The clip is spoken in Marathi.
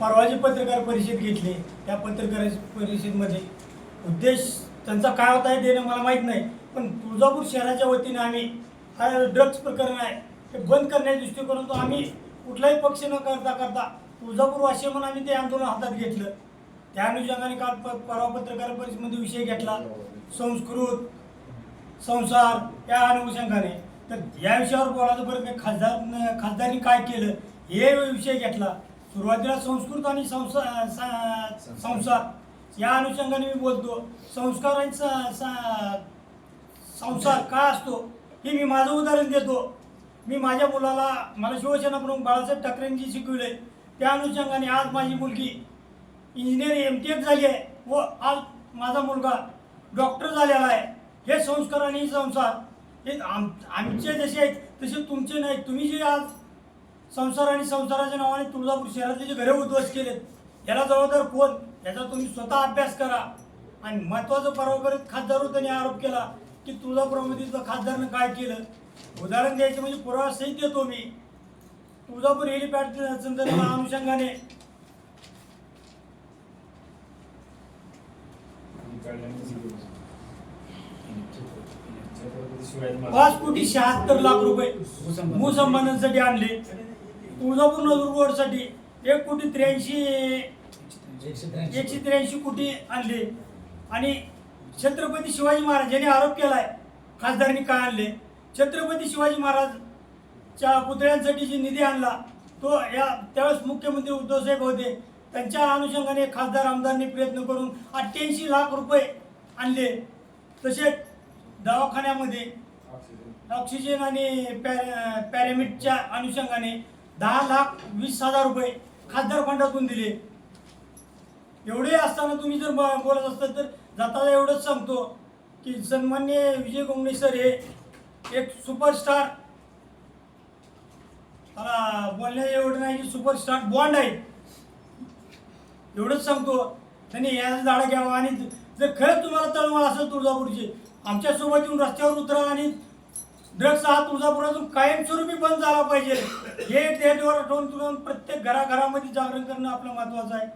परवाची पत्रकार परिषद घेतली. त्या पत्रकार परिषदेमध्ये उद्देश त्यांचा काय होता हे देणं मला माहीत नाही. पण तुळजापूर शहराच्या वतीने आम्ही हा ड्रग्ज प्रकरण आहे ते बंद करण्याच्या दृष्टिकोनातून आम्ही कुठलाही पक्ष न करता करता तुळजापूर वाशी म्हणून आम्ही ते आंदोलन हातात घेतलं. त्या अनुषंगाने काल प परवा पत्रकार परिषदेमध्ये विषय घेतला. संस्कृत संसार या अनुषंगाने. तर या विषयावर बोलायचं बरं काय खासदार खासदारांनी काय केलं हे विषय घेतला. सुरुवातीला संस्कृत आणि संसा सा- संसार या अनुषंगाने मी बोलतो. संस्कार आणि संसार काय असतो हे मी माझं उदाहरण देतो. मी माझ्या मुलाला मला शिवसेना प्रमुख बाळासाहेब ठाकरेंची शिकवले. त्या अनुषंगाने आज माझी मुलगी इंजिनियर एम टी एफ झाली आहे व आज माझा मुलगा डॉक्टर झालेला आहे. हे संस्कार आणि संसार. हे आम आमचे जसे आहेत तसे तुमचे नाहीत. तुम्ही जे आज संसार आणि संसाराच्या नावाने तुळजापूर शहरातले जे घरे उद्ध्वस्त केलेत याला जबाबदार कोण? याचा तुम्ही स्वतः अभ्यास करा. आणि महत्त्वाचं परवापर्यंत खासदार त्यांनी आरोप केला की तुळजापुरामध्ये इथं खासदारनं काय केलं? उदाहरण द्यायचं म्हणजे पुरावा सहित देतो मी. तुळजापूर हेलिपॅड संदर्भात अनुषंगाने पाच कोटी शहात्तर लाख रुपये भूसंबंधांसाठी आणले. तुळजापूर नगर रोडसाठी एक कोटी त्र्याऐंशी एकशे त्र्याऐंशी कोटी आणले. आणि छत्रपती शिवाजी महाराज यांनी आरोप आहे खासदारांनी काय आणले? छत्रपती शिवाजी महाराजच्या पुतळ्यांसाठी जी निधी आणला तो या त्यावेळेस मुख्यमंत्री उद्धवसाहेब होते. त्यांच्या अनुषंगाने खासदार आमदारांनी प्रयत्न करून अठ्ठ्याऐंशी लाख रुपये आणले. तसेच दवाखान्यामध्ये ऑक्सिजन आणि पॅ पॅरामिटच्या अनुषंगाने दहा लाख वीस हजार रुपये खासदार फंडातून दिले. एवढे असताना तुम्ही जर बोलत असतात तर जाताना एवढंच सांगतो की सन्मान्य विजय गोंगणे सर हे एक सुपरस्टार मला बोलण्या एवढं नाही की सुपरस्टार बॉन्ड आहे. एवढंच सांगतो. त्यांनी याचं झाडं घ्यावं आणि जर खरंच तुम्हाला तळमळ असेल तुळजापूरची आमच्यासोबत येऊन रस्त्यावर उतरा आणि ड्रग्स हा तुळजापुरातून कायमस्वरूपी बंद झाला पाहिजे. हे डेटवर ठेवून प्रत्येक घराघरामध्ये जागरण करणं आपलं महत्वाचं आहे.